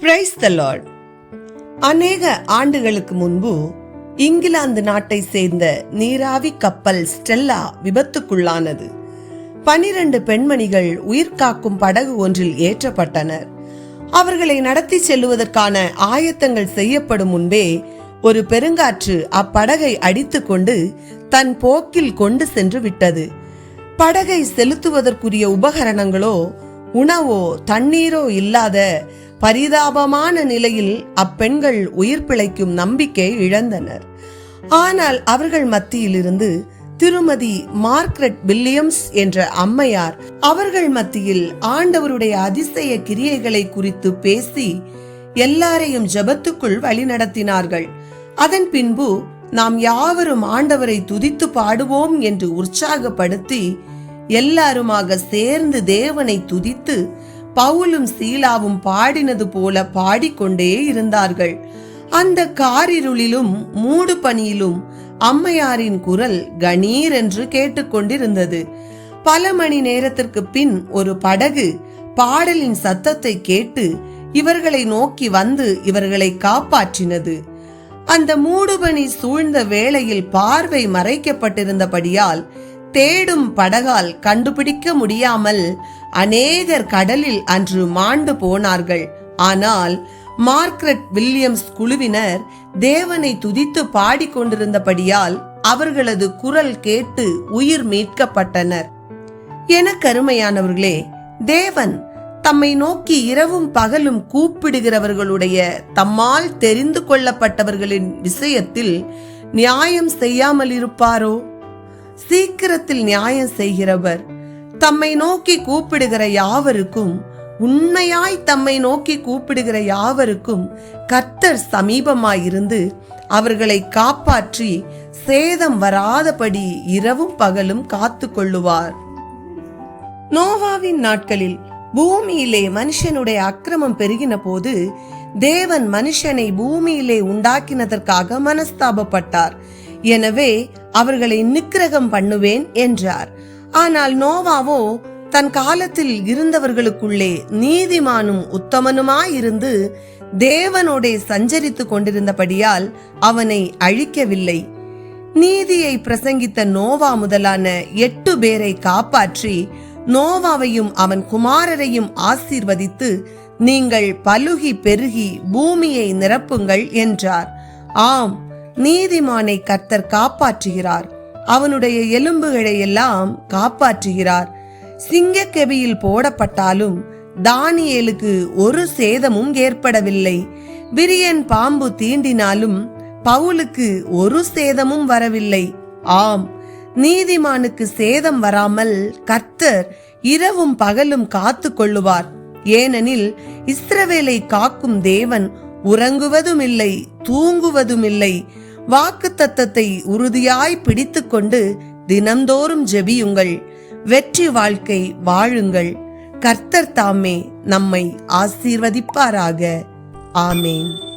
Praise the Lord அநேக ஆண்டுகளுக்கு முன்பு இங்கிலாந்து நாட்டை சேர்ந்த நீராவி கப்பல் ஸ்டெல்லா விபத்துக்குள்ளானது. பனிரெண்டு பெண்மணிகள் உயிர் காக்கும் படகு ஒன்றில் ஏற்றப்பட்டனர். அவர்களை நடத்தி செல்லுவதற்கான ஆயத்தங்கள் செய்யப்படும் முன்பே ஒரு பெருங்காற்று அப்படகை அடித்துக்கொண்டு தன் போக்கில் கொண்டு சென்று விட்டது. படகை செலுத்துவதற்குரிய உபகரணங்களோ உணவோ தண்ணீரோ இல்லாத பரிதாபமான நிலையில் அப்பெண்கள் உயிர் பிழைக்கும் நம்பிக்கை இழந்தனர். ஆனால் அவர்கள் மத்தியிலிருந்து திருமதி மார்க்ரெட் வில்லியம்ஸ் என்ற அம்மையார் அவர்கள் மத்தியில் ஆண்டவருடைய அதிசய கிரியைகளை குறித்து பேசி எல்லாரையும் ஜெபத்துக்குள் வழிநடத்தினார்கள் அதன் பின்பு நாம் யாவரும் ஆண்டவரை துதித்து பாடுவோம் என்று உற்சாகப்படுத்தி எல்லாருமாக சேர்ந்து தேவனை துதித்து பவுலும் சீலாவும் பாடினது போல பாடிக்கொண்டே இருந்தார்கள். அந்த காரிருளிலும் மூடு பணியிலும் அம்மையாரின் குரல் கணீர் என்று கேட்டுக்கொண்டிருந்தது. பல மணி நேரத்திற்கு பின் ஒரு படகு பாடலின் சத்தத்தை கேட்டு இவர்களை நோக்கி வந்து இவர்களை காப்பாற்றினது. அந்த மூடுபனி சூழ்ந்த வேளையில் பார்வை மறைக்கப்பட்டிருந்தபடியால் தேடும் படகால் கண்டுபிடிக்க முடியாமல் அநேகர் கடலில் அன்று மாண்டு போனார்கள். ஆனால் மார்க்ரெட் வில்லியம்ஸ் குழுவினர் தேவனை துதித்து பாடிக்கொண்டிருந்தபடியால் அவர்களது குரல் கேட்டு உயிர் மீட்கப்பட்டனர். என கருமையானவர்களே தேவன் தம்மை நோக்கி இரவும் பகலும் கூப்பிடுகிறவர்களுடைய தம்மால் தெரிந்து கொள்ளப்பட்டவர்களின் விஷயத்தில் நியாயம் செய்யாமல் இருப்பாரோ சீக்கிரத்தில் நியாயம் செய்கிறவர் தம்மை நோக்கி கூப்பிடுகிற யாவருக்கும் உண்மையாய் தம்மை நோக்கி கூப்பிடுகிற யாவருக்கும் கர்த்தர் சமீபமாயிருந்து அவர்களை காப்பாற்றி சேதம் வராதபடி இரவும் பகலும் காத்து கொள்ளுவார் நோவாவின் நாட்களில் பூமியிலே மனுஷனுடைய அக்கிரமம் பெருகின போது தேவன் மனுஷனை பூமியிலே உண்டாக்கினதற்காக மனஸ்தாபப்பட்டார். எனவே அவர்களை நிக்கிரகம் பண்ணுவேன் என்றார். ஆனால் நோவாவோ தன் காலத்தில் இருந்தவர்களுக்குள்ளே நீதிமானும் உத்தமனுமாயிருந்து தேவனோடே சஞ்சரித்துக் கொண்டிருந்தபடியால் அவனை அழிக்கவில்லை. நீதியை பிரசங்கித்த நோவா முதலான எட்டு பேரை காப்பாற்றி நோவாவையும் அவன் குமாரரையும் ஆசீர்வதித்து நீங்கள் பலுகி பெருகி பூமியை நிரப்புங்கள் என்றார். ஆம் நீதிமானை கர்த்தர் காப்பாற்றுகிறார். அவனுடைய எலும்புகளை எல்லாம் காப்பாற்றுகிறார். சிங்கக்கெபியில் போடப்பட்டாலும் தானியேலுக்கு ஒரு சேதமும் ஏற்படவில்லை. விரியன் பாம்பு தீண்டினாலும் பவுலுக்கு ஒரு சேதமும் வரவில்லை. ஆம் நீதிமானுக்கு சேதம் வராமல் கர்த்தர் இரவும் பகலும் காத்து கொள்ளுவார். ஏனெனில் இஸ்ரவேலை காக்கும் தேவன் உறங்குவதும் இல்லை தூங்குவதும் இல்லை வாக்கு தத்தத்தை உறுதியாய் பிடித்துக்கொண்டு தினந்தோறும் ஜெபியுங்கள். வெற்றி வாழ்க்கை வாழுங்கள். கர்த்தர் தாமே நம்மை ஆசீர்வதிப்பாராக. ஆமேன்.